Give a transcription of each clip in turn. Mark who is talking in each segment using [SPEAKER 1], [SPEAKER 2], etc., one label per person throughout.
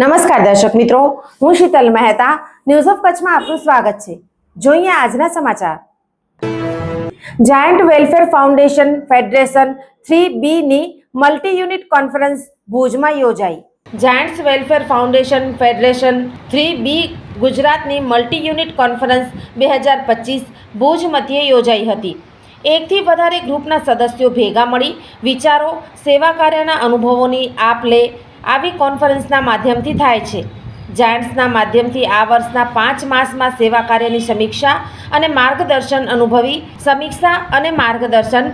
[SPEAKER 1] નમસ્કાર દર્શક મિત્રો, હું શીતલ મહેતા ન્યૂઝ ઓફ કચ્છમાં આપનું સ્વાગત છે. જોઈએ આજના સમાચાર. Giant welfare foundation federation three B ની મલ્ટી યુનિટ કોન્ફરન્સ ભુજમાં યોજાઈ. Giants welfare foundation federation three B ગુજરાતની મલ્ટી યુનિટ કોન્ફરન્સ બે હજાર પચીસ ભુજ મધ્યે યોજાઈ હતી. એકથી વધારે ગ્રુપના સદસ્યો ભેગા મળી વિચારો, સેવા કાર્યના અનુભવોની આપ લે આવી કોન્ફરન્સના માધ્યમથી થાય છે. જાયન્ટ્સના માધ્યમથી આ વર્ષના પાંચ માસમાં સેવા કાર્યની સમીક્ષા અને માર્ગદર્શન અનુભવી સમીક્ષા અને માર્ગદર્શન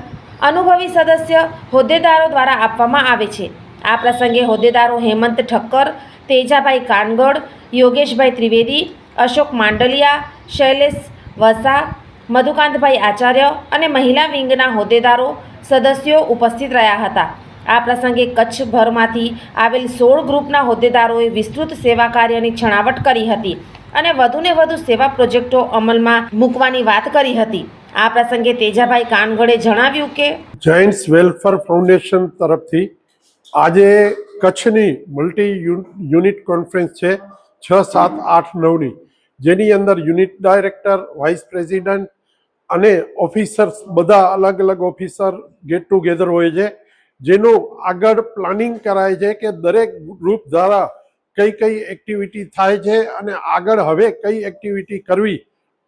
[SPEAKER 1] અનુભવી સદસ્ય હોદ્દેદારો દ્વારા આપવામાં આવે છે. આ પ્રસંગે હોદ્દેદારો હેમંત ઠક્કર, તેજાભાઈ કાનગડ, યોગેશભાઈ ત્રિવેદી, અશોક માંડલિયા, શૈલેષ વસા મધુકાંતભાઈ આચાર્ય અને મહિલા વિંગના હોદ્દેદારો, સદસ્યો ઉપસ્થિત રહ્યા હતા. આ પ્રસંગે કચ્છભરમાંથી આવેલ સોળ ગ્રુપના હોદ્દેદારોએ વિસ્તૃત સેવા કાર્યની છણાવટ કરી હતી અને વધુને વધુ સેવા પ્રોજેક્ટો અમલમાં મૂકવાની વાત કરી હતી. આ પ્રસંગે તેજાભાઈ કાનગડે જણાવ્યું કે
[SPEAKER 2] જાયન્ટ્સ વેલફેર ફાઉન્ડેશન તરફથી આજે કચ્છની મલ્ટી યુનિટ કોન્ફરન્સ છે, છ, સાત, આઠ, નવની. જેની અંદર યુનિટ ડાયરેક્ટર વાઇસ પ્રેસિડન્ટ અને ઓફિસર્સ બધા અલગ અલગ ઓફિસર ગેટ ટુગેધર હોય છે. જેનું આગળ પ્લાનિંગ કરાય છે કે દરેક ગ્રુપ દ્વારા કઈ કઈ એક્ટિવિટી થાય છે અને આગળ હવે કઈ એક્ટિવિટી કરવી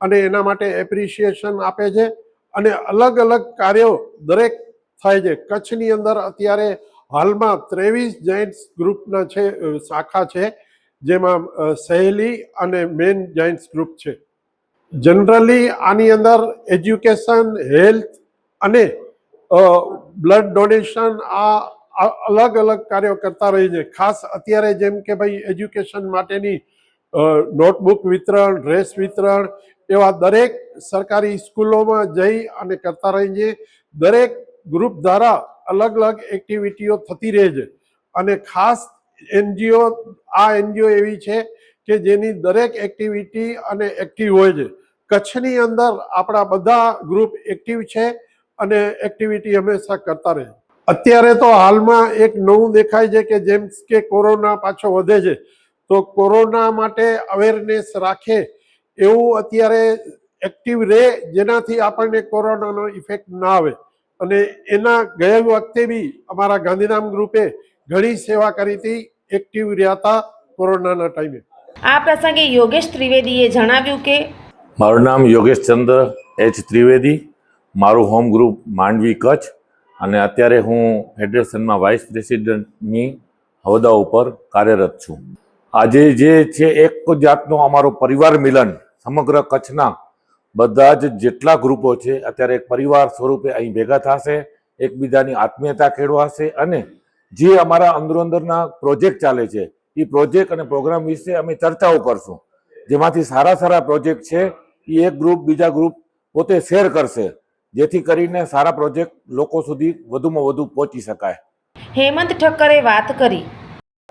[SPEAKER 2] અને એના માટે એપ્રિશિએશન આપે છે અને અલગ અલગ કાર્યો દરેક થાય છે. કચ્છની અંદર અત્યારે હાલમાં ત્રેવીસ જાયન્ટ્સ ગ્રુપના છે શાખા છે, જેમાં સહેલી અને મેન જાયન્ટ્સ ગ્રુપ છે. જનરલી આની અંદર એજ્યુકેશન હેલ્થ અને બ્લડ ડોનેશન આ અલગ અલગ કાર્યો કરતા રહી છે. ખાસ અત્યારે જેમ કે ભાઈ એજ્યુકેશન માટેની નોટબુક વિતરણ ડ્રેસ વિતરણ એવા દરેક સરકારી સ્કૂલોમાં જઈ અને કરતા રહી છે. દરેક ગ્રુપ દ્વારા અલગ અલગ એક્ટિવિટીઓ થતી રહે છે. અને ખાસ એનજીઓ, આ એનજીઓ એવી છે કે જેની દરેક એક્ટિવિટી અને એક્ટિવ હોય છે. કચ્છની અંદર આપણા બધા ગ્રુપ એક્ટિવ છે. અને એક્ટિવિટી હંમેશા કરતા રહે. અત્યારે તો હાલમાં એક નવું દેખાય છે કે જેમ કે કોરોના પાછો વધે છે તો કોરોના માટે અવેરનેસ રાખે એવું અત્યારે એક્ટિવ રહે જેનાથી આપણને કોરોનાનો ઇફેક્ટ ના આવે. અને એના ગયા વખતે બી અમારા ગાંધીધામ ગ્રુપે ઘણી સેવા કરી હતી એક્ટિવ રહ્યા હતા કોરોનાના ટાઈમે.
[SPEAKER 1] આ પ્રસંગે યોગેશ ત્રિવેદીએ જણાવ્યું કે
[SPEAKER 3] મારું નામ યોગેશ ચંદ્ર એચ. ત્રિવેદી. મારું હોમ ગ્રુપ માંડવી કચ્છ અને અત્યારે હું ફેડરેશનમાં વાઇસ પ્રેસિડેન્ટની હોદ્દા ઉપર કાર્યરત છું. આજે જે છે એક જાતનો અમારો પરિવાર મિલન સમગ્ર કચ્છના બધા જ જેટલા ગ્રુપો છે, અત્યારે એક પરિવાર સ્વરૂપે અહીં ભેગા થશે, એકબીજાની આત્મીયતા કેળવાશે અને જે અમારા અંદરો અંદરના પ્રોજેક્ટ ચાલે છે એ પ્રોજેક્ટ અને પ્રોગ્રામ વિશે અમે ચર્ચાઓ કરશું. જેમાંથી સારા સારા પ્રોજેક્ટ છે એ એક ગ્રુપ બીજા ગ્રુપ પોતે શેર કરશે. જેથી કરીને સારા પ્રોજેક્ટ લોકો સુધી વધુમાં વધુ પહોંચી શકાય.
[SPEAKER 1] હેમંત ઠક્કરે વાત કરી.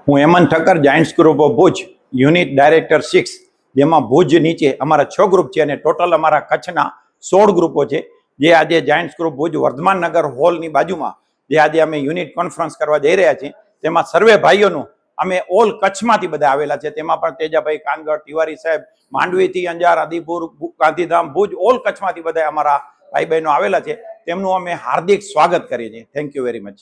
[SPEAKER 4] હું Hemant Thakkar giants group of Bhuj unit director six જેમાં ભુજ નીચે અમારા છ ગ્રુપ છે અને ટોટલ અમારા કચ્છના સોળ ગ્રુપો છે. જે આજે જાયન્ટ્સ ગ્રુપ ભુજ વર્ધમાન નગર હોલની બાજુમાં જે આજે અમે યુનિટ કોન્ફરન્સ કરવા જઈ રહ્યા છીએ. તેમાં સર્વે ભાઈઓનું અમે ઓલ કચ્છમાંથી બધા આવેલા છે. તેમાં પણ તેજાભાઈ કાનગર તિવારી સાહેબ માંડવીથી અંજાર આદિપુર ગાંધીધામ ભુજ ઓલ કચ્છમાંથી બધા અમારા ભાઈ બહેનો આવેલા છે, તેમનું અમે હાર્દિક સ્વાગત કરીએ છીએ. થેન્ક યુ વેરી મચ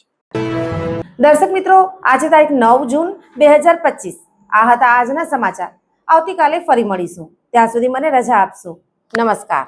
[SPEAKER 1] દર્શક મિત્રો, આજે તારીખ નવ જૂન બે હજાર પચીસ. આ હતા આજના સમાચાર. આવતીકાલે ફરી મળીશું. ત્યાં સુધી મને રજા આપશો. નમસ્કાર.